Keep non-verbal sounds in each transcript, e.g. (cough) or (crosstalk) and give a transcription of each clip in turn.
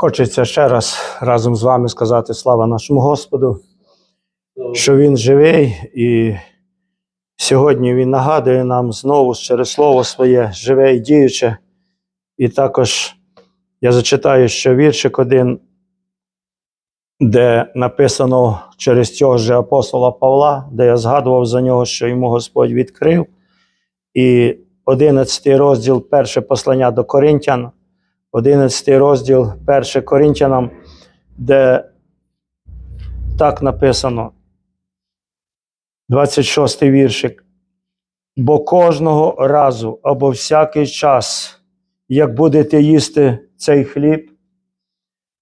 Хочеться ще раз разом з вами сказати слава нашому Господу, що Він живий, і сьогодні Він нагадує нам знову через Слово своє живе і діюче. І також я зачитаю ще віршик один, де написано через цього ж апостола Павла, де я згадував за нього, що йому Господь відкрив. І 11 розділ, перше послання до Коринтян, 11 розділ 1 Коринтянам, де так написано, 26 віршик. Бо кожного разу або всякий час, як будете їсти цей хліб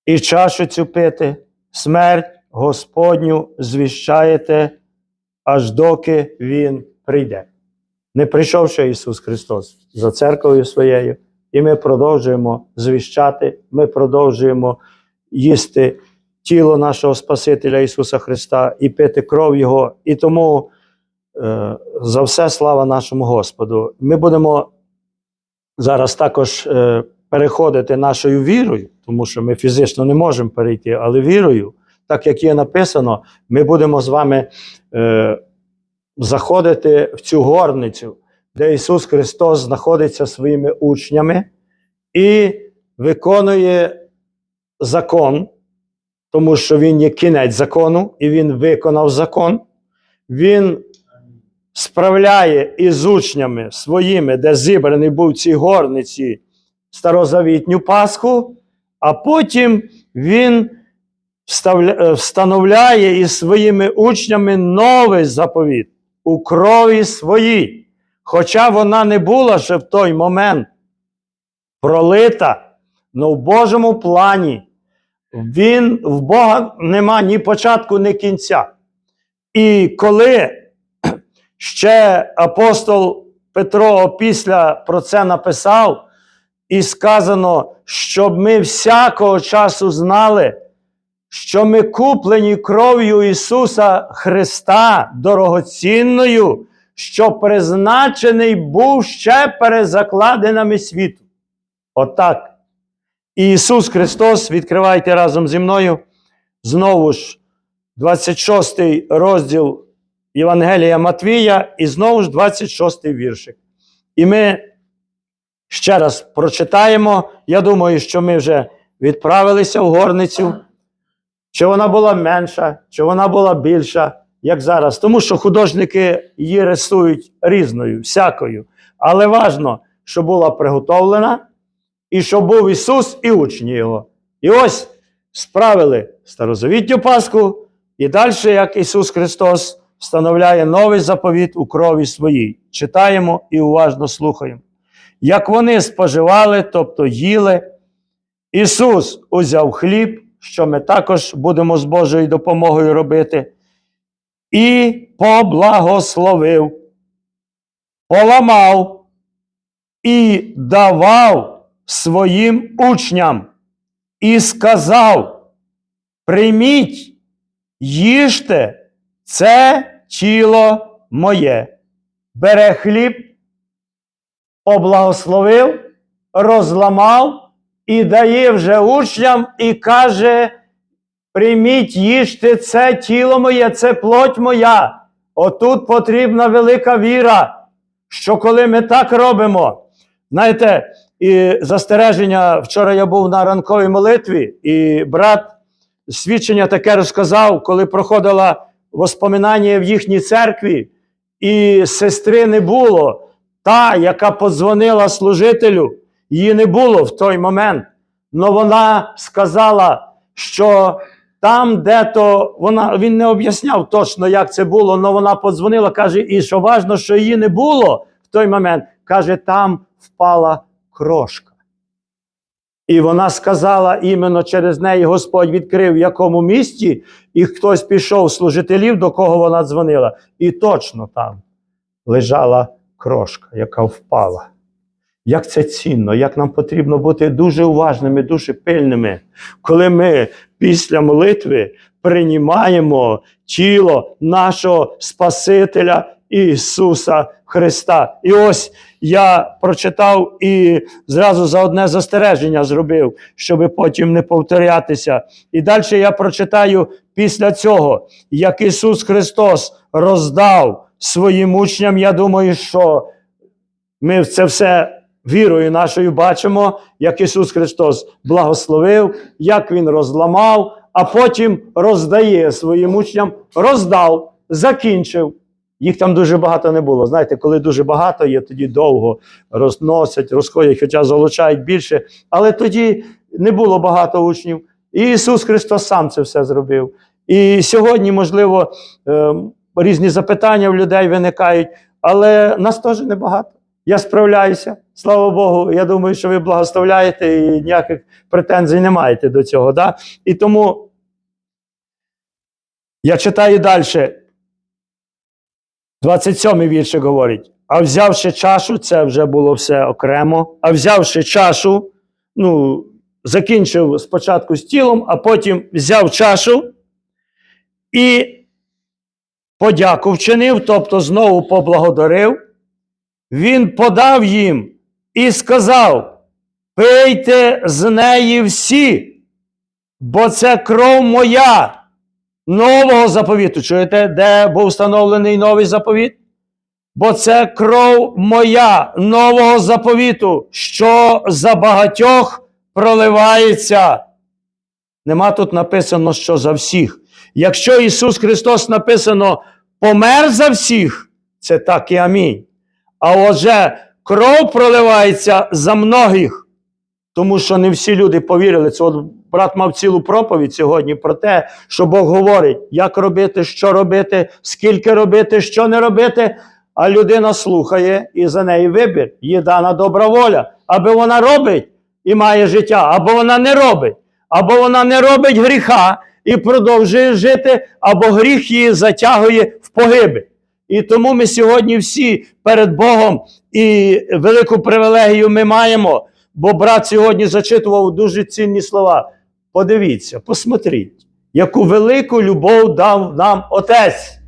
і чашу цю пити, смерть Господню звіщаєте, аж доки Він прийде. Не прийшов ще Ісус Христос за церквою своєю, і ми продовжуємо звіщати, ми продовжуємо їсти тіло нашого Спасителя Ісуса Христа і пити кров Його. І тому е, за все слава нашому Господу. Ми будемо зараз також е, переходити нашою вірою, тому що ми фізично не можемо перейти, але вірою, так як є написано, ми будемо з вами е, заходити в цю горницю, де Ісус Христос знаходиться своїми учнями і виконує закон, тому що Він є кінець закону, і Він виконав закон. Він справляє із учнями своїми, де зібраний був цій горниці старозавітню Пасху, а потім він е, встановляє із своїми учнями новий заповіт у крові своїй. Хоча вона не була ще в той момент пролита, але в Божому плані він в Бога нема ні початку, ні кінця. І коли (clears throat) ще апостол Петро після про це написав, і сказано, щоб ми всякого часу знали, що ми куплені кров'ю Ісуса Христа дорогоцінною, що призначений був ще перед закладинами світу. Отак. І Ісус Христос, відкривайте разом зі мною, знову ж 26 розділ Євангелія Матвія, і знову ж 26 віршик. І ми ще раз прочитаємо. Я думаю, що ми вже відправилися в горницю. Чи вона була менша, чи вона була більша, як зараз. Тому що художники її рисують різною, всякою. Але важно, що була приготовлена, і що був Ісус і учні Його. І ось справили старозавітню Пасху, і далі, як Ісус Христос встановляє новий заповіт у крові своїй. Читаємо і уважно слухаємо. Як вони споживали, тобто їли, Ісус узяв хліб, що ми також будемо з Божою допомогою робити, і поблагословив, поламав і давав своїм учням, і сказав: Прийміть, їжте, це тіло моє. Бере хліб, поблагословив, розламав і дає вже учням і каже: прийміть, їжте це тіло моє, це плоть моя. Отут потрібна велика віра, що коли ми так робимо, знаєте, і застереження, вчора я був на ранковій молитві, і брат свідчення таке розказав, коли проходила воспоминання в їхній церкві, і сестри не було. Та, яка подзвонила служителю, її не було в той момент. Но вона сказала, що там, де то вона він не об'ясняв точно, як це було, але вона подзвонила, каже, і що важно, що її не було в той момент. Каже, там впала крошка. І вона сказала, іменно через неї Господь відкрив, в якому місті, і хтось пішов служителів, до кого вона дзвонила. І точно там лежала крошка, яка впала. Як це цінно, як нам потрібно бути дуже уважними, дуже пильними, коли ми після молитви приймаємо тіло нашого Спасителя Ісуса Христа. І ось я прочитав і зразу за одне застереження зробив, щоб потім не повторятися. І далі я прочитаю після цього, як Ісус Христос роздав своїм учням. Я думаю, що ми це все вірою нашою бачимо, як Ісус Христос благословив, як Він розламав, а потім роздає своїм учням, роздав, закінчив. Їх там дуже багато не було. Знаєте, коли дуже багато є, тоді довго розносять, розходять, хоча залучають більше. Але тоді не було багато учнів. І Ісус Христос сам це все зробив. І сьогодні, можливо, е, різні запитання в людей виникають, але нас теж небагато. Я справляюся. Слава Богу. Я думаю, що ви благословляєте і ніяких претензій не маєте до цього. Да? І тому я читаю далі. 27-й віршик говорить: а взявши чашу, це вже було все окремо. А взявши чашу, ну, закінчив спочатку з тілом, а потім взяв чашу і подяку вчинив, тобто знову поблагодарив. Він подав їм і сказав: Пийте з неї всі, бо це кров моя нового заповіту. Чуєте, де був встановлений новий заповіт? Бо це кров моя нового заповіту, що за багатьох проливається. Нема тут написано, що за всіх. Якщо Ісус Христос написано помер за всіх, це так і амінь. А отже, кров проливається за многих, тому що не всі люди повірили. Це от брат мав цілу проповідь сьогодні про те, що Бог говорить, як робити, що робити, скільки робити, що не робити. А людина слухає і за неї вибір. Є дана добра воля. Або вона робить і має життя, або вона не робить, або вона не робить гріха і продовжує жити, або гріх її затягує в погибель. І тому ми сьогодні всі перед Богом і велику привілегію ми маємо, бо брат сьогодні зачитував дуже цінні слова. Подивіться, посмотріть, яку велику любов дав нам Отець,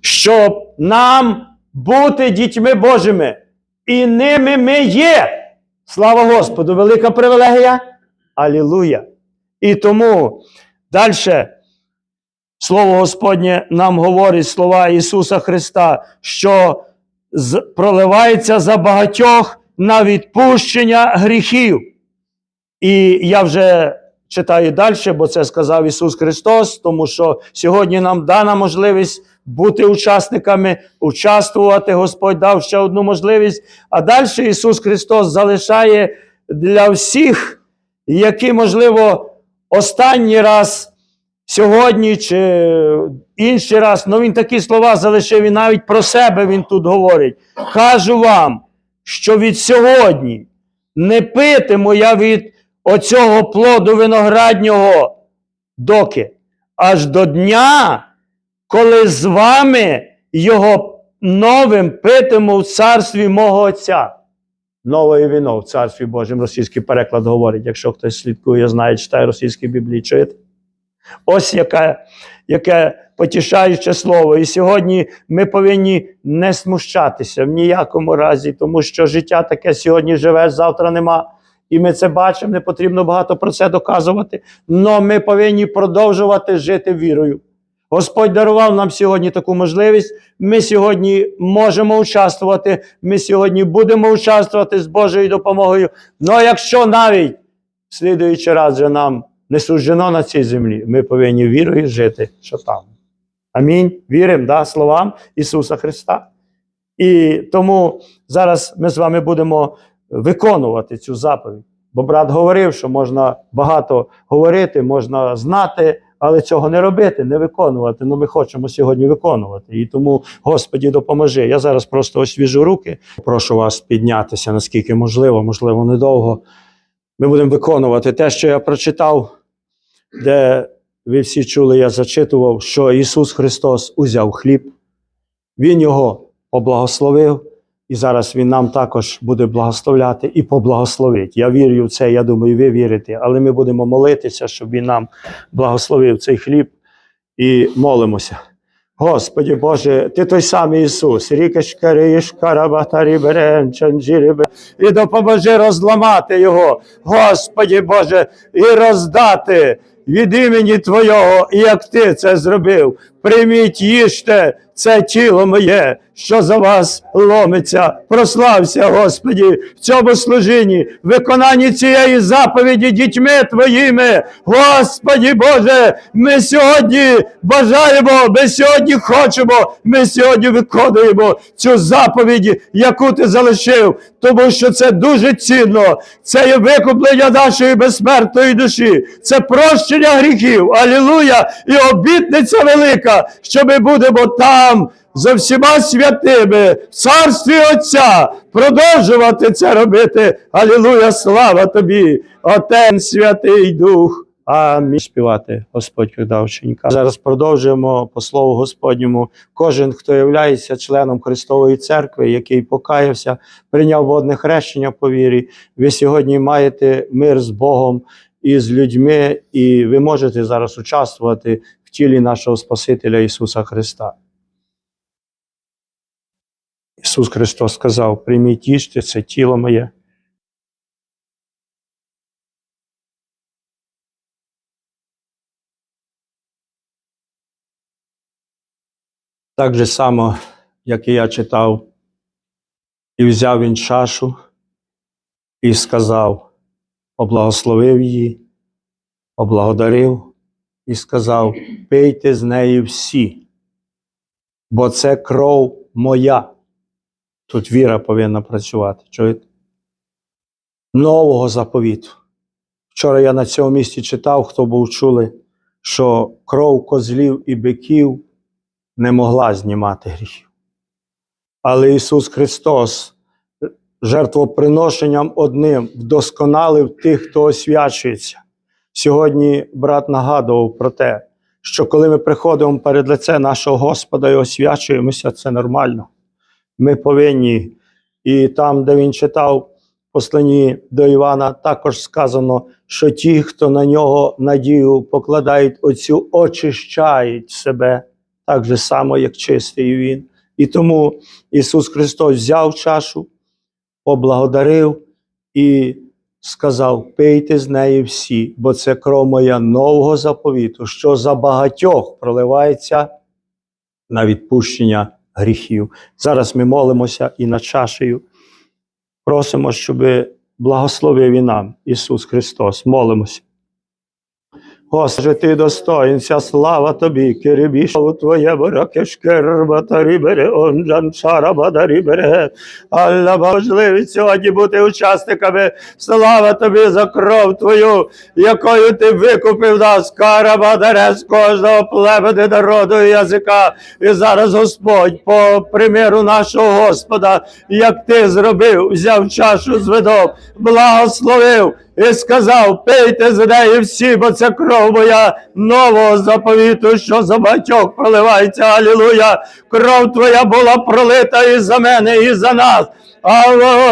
щоб нам бути дітьми Божими. І ними ми є. Слава Господу, велика привілегія. Алілуя. І тому далі Слово Господнє нам говорить слова Ісуса Христа, що проливається за багатьох на відпущення гріхів. І я вже читаю далі, бо це сказав Ісус Христос, тому що сьогодні нам дана можливість бути учасниками, участвувати. Господь дав ще одну можливість. А далі Ісус Христос залишає для всіх, які, можливо, останній раз. Сьогодні чи інший раз, ну він такі слова залишив і навіть про себе він тут говорить. Кажу вам, що від сьогодні не питиму я від оцього плоду винограднього доки, аж до дня, коли з вами його новим питиму в царстві мого Отця. Нове віно в царстві Божому, російський переклад говорить, якщо хтось слідкує, знає, читає російські біблії, чуєте? Ось яке, яке потішаюче слово. І сьогодні ми повинні не смущатися в ніякому разі, тому що життя таке сьогодні живе, завтра нема. І ми це бачимо, не потрібно багато про це доказувати. Але ми повинні продовжувати жити вірою. Господь дарував нам сьогодні таку можливість. Ми сьогодні можемо участвувати, ми сьогодні будемо участвувати з Божою допомогою. Але якщо навіть в слідуючий раз же нам не суждено на цій землі, ми повинні вірою жити, що там. Амінь. Віримо да, словам Ісуса Христа. І тому зараз ми з вами будемо виконувати цю заповідь. Бо брат говорив, що можна багато говорити, можна знати, але цього не робити, не виконувати. Ну ми хочемо сьогодні виконувати. І тому, Господі, допоможи. Я зараз просто освіжу руки. Прошу вас піднятися, наскільки можливо, можливо, недовго. Ми будемо виконувати те, що я прочитав, де ви всі чули, я зачитував, що Ісус Христос узяв хліб, Він його поблагословив, і зараз Він нам також буде благословляти і поблагословить. Я вірю в це, я думаю, ви вірите, але ми будемо молитися, щоб Він нам благословив цей хліб і молимося. Господі Боже, Ти той самий Ісус, рікеш карабатарі берен, і допоможи розламати його, Господі Боже, і роздати від імені Твого, і як Ти це зробив. Прийміть, їжте це тіло моє, що за вас ломиться. Прослався, Господі, в цьому служінні, виконанні цієї заповіді дітьми Твоїми. Господі Боже, ми сьогодні бажаємо, ми сьогодні хочемо, ми сьогодні виконуємо цю заповідь, яку ти залишив, тому що це дуже цінно. Це є викуплення нашої безсмертної душі, це прощення гріхів. Алілуя! І обітниця велика, що ми будемо там за всіма святими в царстві Отця продовжувати це робити. Алілуя! Слава тобі, Отець Святий Дух. Амінь. Співати Господь ученька. Зараз продовжуємо по слову Господньому. Кожен, хто є членом Христової церкви, який покаявся, прийняв водне хрещення по вірі. Ви сьогодні маєте мир з Богом і з людьми, і ви можете зараз участвувати тілі нашого Спасителя Ісуса Христа. Ісус Христос сказав: прийміть їжте, це тіло моє. Так же само, як і я читав, і взяв він чашу і сказав, поблагословив її, поблагодарив і сказав: пийте з неї всі, бо це кров моя. Тут віра повинна працювати. Чуєте? Нового заповіту. Вчора я на цьому місці читав, хто був чули, що кров козлів і биків не могла знімати гріхів. Але Ісус Христос жертвоприношенням одним вдосконалив тих, хто освячується. Сьогодні брат нагадував про те, що коли ми приходимо перед лице нашого Господа і освячуємося, це нормально. Ми повинні, і там, де він читав посланні до Івана, також сказано, що ті, хто на нього надію покладають оцю, очищають себе так же само, як чистий він. І тому Ісус Христос взяв чашу, поблагодарив і сказав: пийте з неї всі, бо це кров моя нового заповіту, що за багатьох проливається на відпущення гріхів. Зараз ми молимося і над чашею. Просимо, щоб благословив і нам Ісус Христос. Молимося. Господи, ти достоїн, вся слава тобі, кирибішу твоє баракешкербатарі бере, онджан шарабадарі бере. Алла можливість сьогодні бути учасниками. Слава тобі за кров твою, якою ти викупив нас, карабадаре з кожного племени, народу і язика. І зараз Господь, по приміру нашого Господа, як ти зробив, взяв чашу з видом, благословив і сказав: пийте з неї всі, бо це кров моя нового заповіту, що за батьок проливається. Алілуя! Кров твоя була пролита і за мене, і за нас. А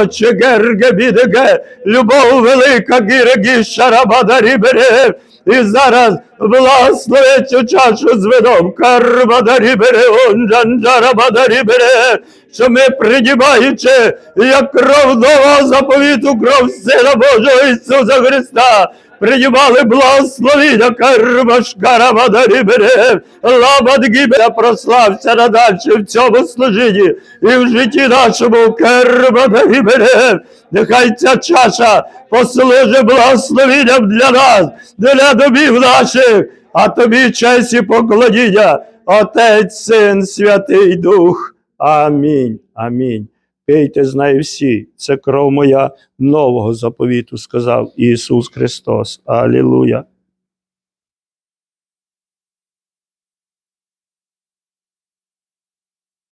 очі герге бідеге, любов велика, гірегі шарабадарі бере. І зараз благослови цю чашу з видом. Карбадарі бере, онджанджарабадарі бере. Що ми придібаючи, як кров нового заповіту, кров Сина Божого Ісуса Христа, приймали благословіння кармашкарамадарі бере, ламадгібе, прослався надальше в цьому служінні і в житті нашому кармадарі бере. Нехай ця чаша послужить благословенням для нас, для домів наших, а тобі честь і поклоніння, Отець, Син, Святий Дух. Амінь. Амінь. Пийте з неї всі, це кров моя нового заповіту, сказав Ісус Христос. Алілуя.